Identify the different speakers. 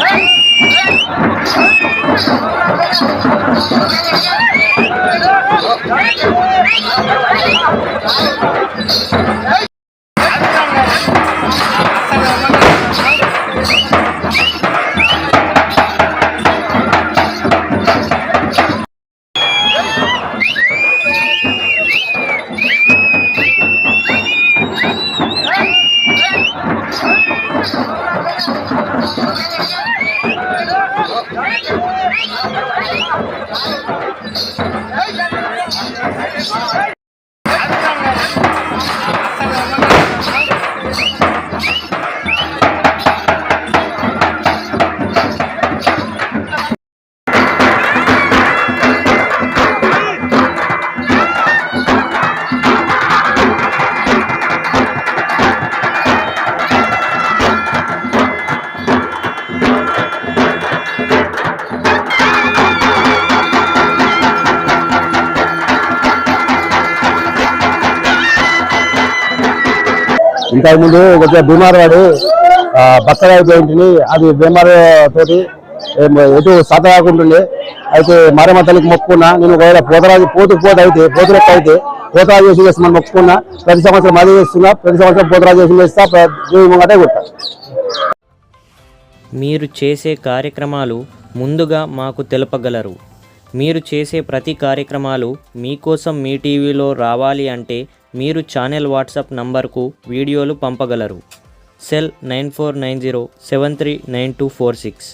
Speaker 1: Hey! Hey! ముందు కొద్దిగా బీమార్ వాడి ఆ, అయిపోయింది అది బీమార్ తోటి ఎటు సత కాకుంటుండే. అయితే మారమ్మ తల్లికి మొక్కుకున్నా. నేను ఒకవేళ పోతరాజు పోతు పోత అయితే పోతు అయితే పోతరాజు చేసి చేస్తామని మొక్కుకున్నా ప్రతి సంవత్సరం అది చేస్తున్నా ప్రతి సంవత్సరం పోతరాజు చేసి చేస్తా ముంగటే కొట్టా
Speaker 2: మీరు చేసే కార్యక్రమాలు ముందుగా మాకు తెలుపగలరు. మీరు చేసే ప్రతి కార్యక్రమాలు మీకోసం మీ టీవీలో రావాలి అంటే మీరు ఛానల్ వాట్సాప్ నంబర్కు వీడియోలు పంపగలరు. Cell nine four nine zero seven three nine two four six.